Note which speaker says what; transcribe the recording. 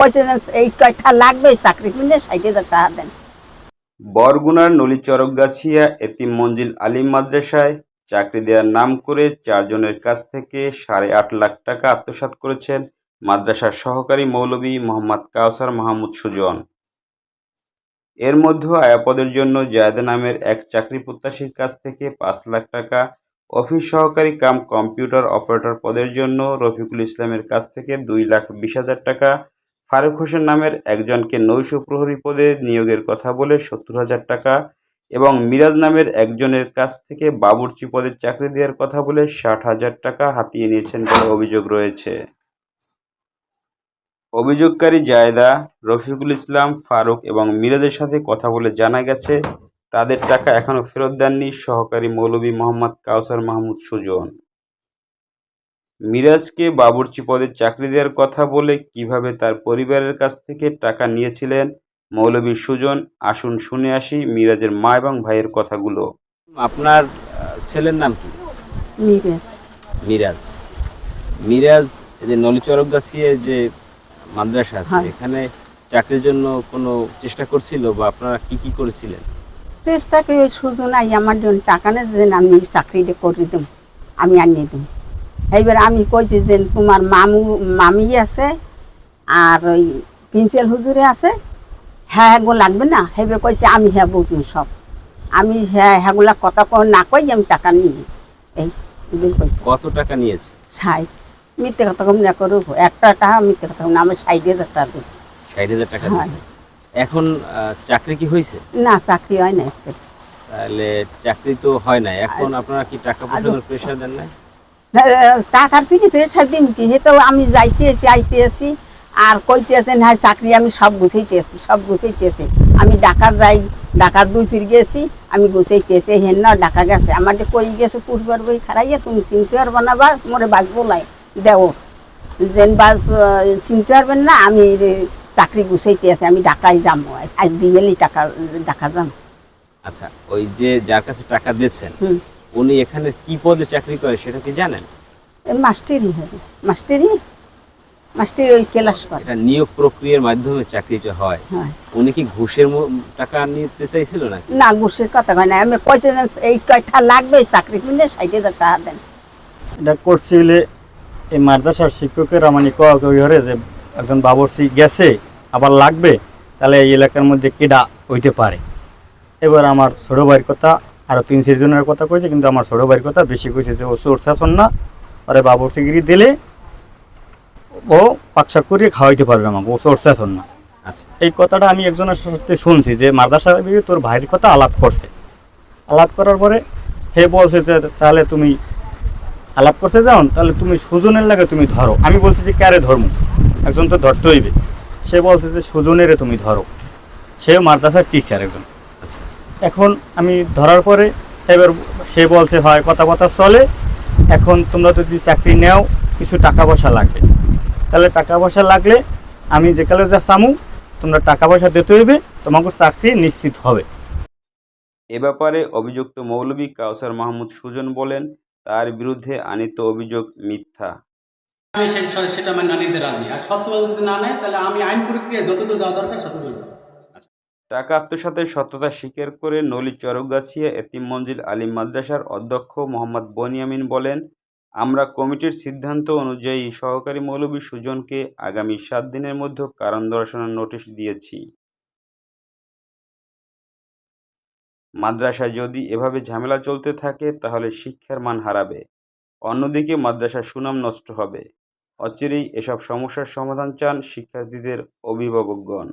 Speaker 1: এই
Speaker 2: বরগুনার নলিচরকগাছিয়া মঞ্জিল আলিম মাদ্রাসায় চাকরি দেওয়ার নাম করে চারজনের কাছ থেকে সাড়ে আট লাখ টাকা আত্মসাৎ করেছেন মাদ্রাসার সহকারী মৌলভী মোহাম্মদ কাউসার মাহমুদ সুজন। এর মধ্যে আয়াপদের জন্য জায়দা নামের এক চাকরি প্রত্যাশীর কাছ থেকে পাঁচ লাখ টাকা, অফিস সহকারী কাম কম্পিউটার অপারেটর পদের জন্য রফিকুল ইসলামের কাছ থেকে দুই লাখ বিশ হাজার টাকা ফারুক হোসেন নামের একজনকে নৈশ প্রহরী পদে নিয়োগের কথা বলে সত্তর হাজার টাকা এবং মিরাজ নামের একজনের কাছ থেকে বাবুর্চি পদের চাকরি দেওয়ার কথা বলে ষাট হাজার টাকা হাতিয়ে নিয়েছেন বলে অভিযোগ রয়েছে। অভিযোগকারী জায়দা, রফিকুল ইসলাম, ফারুক এবং মিরাজের সাথে কথা বলে জানা গেছে, তাদের টাকা এখনও ফেরত দেননি সহকারী মৌলভী মোহাম্মদ কাউসার মাহমুদ সুজন। মিরাজকে বাবুর্চি পদের চাকরি দেওয়ার কথা বলে কীভাবে তার পরিবারের কাছ থেকে টাকা নিয়েছিলেন? মৌলভী সুজন আসুন শুনে আসি মিরাজের মা এবং ভাইয়ের কথাগুলো।
Speaker 3: আপনার ছেলের নাম কি? মিরাজ। মিরাজ। এই যে নলিচরকগাছিয়ে যে মাদ্রাসা আছে
Speaker 1: হ্যাঁ।
Speaker 3: এখানে চাকরির জন্য কোনো চেষ্টা করছিল বা আপনারা কি কি করেছিলেন?
Speaker 1: চেষ্টা করে ওই সুযোগ নাই আমার জন্য টাকা নেই যে আমি চাকরিটা করে দেব আমি আনিয়ে দেব এইবার আমি কইছি যে তোমার মামু মামি আছে আর ওই প্রিন্সিপাল হুজুরে আছে। হ্যাঁ হ্যাঁ লাগবে না। সেইবার কইছে আমি হ্যাঁ বুঝুন সব। আমি হ্যাঁ হ্যাঁগুলা কথা না কই যে আমি টাকা নিই। এই
Speaker 3: কত টাকা নিয়েছে?
Speaker 1: ষাট। মিথ্যে কথা কম না করো। একটা টাকা মিথ্যে কথা কম না আমি ষাট হাজার টাকা দিয়েছি
Speaker 3: ষাট হাজার টাকা
Speaker 1: হ্যাঁ।
Speaker 3: এখন চাকরি কি হয়েছে
Speaker 1: না চাকরি হয় না
Speaker 3: তাহলে চাকরি তো হয় না এখন আপনারা কি টাকা পয়সার প্রেশার দেন না
Speaker 1: টাকার পিঠে প্রেশার দিন কি? তো আমি যাইতে আছি আইতে আছি আর কইতে আছেন হ্যাঁ চাকরি আমি সব গুছাইতে আছি সব গুছাইতে আছি আমি ডাকার যাই ডাকার দুই ফির গেছি আমি গুছাইতে আছি হেন না ডাকা গেছে। আমার কই গেছে পূর্বার বই খারাইয়া তুমি চিনতে পারবে না বা মোরে বাস বলাই। দেও যেন আহ, চিনতে পারবেন না আমি চাকরি গুছাইতে আছি আমি ডাকাই যাব আজ বিয়েলি টাকা ডাকা যাম।
Speaker 3: আচ্ছা ওই যে যার কাছে টাকা দিয়েছেন
Speaker 1: হুম।
Speaker 3: উনি এখানে কি পদে চাকরি করে সেটা কি জানেন?
Speaker 1: মাস্টারই হবে। মাস্টারই মাস্টারি ওই ক্লাস করে।
Speaker 3: এটা নিয়োগ প্রক্রিয়ার মাধ্যমে চাকরিটা হয়। উনি কি ঘুষের টাকা নিতে চাইছিল নাকি?
Speaker 1: না ঘুষের কথা কয় না। আমি কইছে এই কয়টা লাগবে চাকরি কিনে ষাট হাজার টাকা দেন।
Speaker 4: এটা করছিলে এই মাদ্রাসার শিক্ষকেরা মানে কই হরে যে একজন বাবরসি গেছে আবার লাগবে তাহলে এই এলাকার মধ্যে কেডা হইতে পারে। এবার আমার ছোট ভাইয়ের কথা আরও তিন চারজনের কথা কইছে কিন্তু আমার ছোটো ভাইয়ের কথা বেশি কইছে যে ও চোর শাসন না আরে বাবরসিগিরি দিলে ও পাকশাক করিয়ে খাওয়াইতে পারবে আমাকে ও চোর শাসন না।
Speaker 3: আচ্ছা।
Speaker 4: এই কথাটা আমি একজনের সাথে শুনছি যে মাদ্রাসা বিবি তোর ভাইয়ের কথা আলাপ করছে। আলাপ করার পরে হে বলছে যে তাহলে তুমি আলাপ করতে যাও তাহলে তুমি সুজনের লাগে তুমি ধরো। আমি বলছি যে ক্যারে ধর্ম? একজন তো ধরতে হইবে সে বলছে যে সুজনেরে তুমি ধরো। সে মাদ্রাসার টিচার একজন। এখন আমি ধরার পরে এবার সে বলছে হয় কথা কথা চলে। এখন তোমরা যদি চাকরি নেও কিছু টাকা পয়সা লাগবে। তাহলে টাকা পয়সা লাগলে আমি যেকালে যা চামু তোমরা টাকা পয়সা দিতে হইবে তোমাকে চাকরি নিশ্চিত হবে।
Speaker 2: এ ব্যাপারে অভিযুক্ত মৌলভী কাউসার মাহমুদ সুজন বলেন তার বিরুদ্ধে আনিত অভিযোগ মিথ্যা।
Speaker 5: আমি সেটা আমি না নিতে রাজি। আর স্বাস্থ্যবাদী যদি না নেয় তাহলে আমি আইন প্রক্রিয়া যতদূর যাওয়া দরকার ততদূর।
Speaker 2: টাকা আত্মসাতের সত্যতা স্বীকার করে নলি চরকগাছিয়া এতিম মঞ্জিল আলিম মাদ্রাসার অধ্যক্ষ মোহাম্মদ বনিয়ামিন বলেন, আমরা কমিটির সিদ্ধান্ত অনুযায়ী সহকারী মৌলভী সুজনকে আগামী সাত দিনের মধ্যে কারণ দর্শানোর নোটিশ দিয়েছি। মাদ্রাসায় যদি এভাবে ঝামেলা চলতে থাকে, তাহলে শিক্ষার মান হারাবে। অন্যদিকে মাদ্রাসার সুনাম নষ্ট হবে। অচিরেই এসব সমস্যার সমাধান চান শিক্ষার্থীদের অভিভাবকগণ।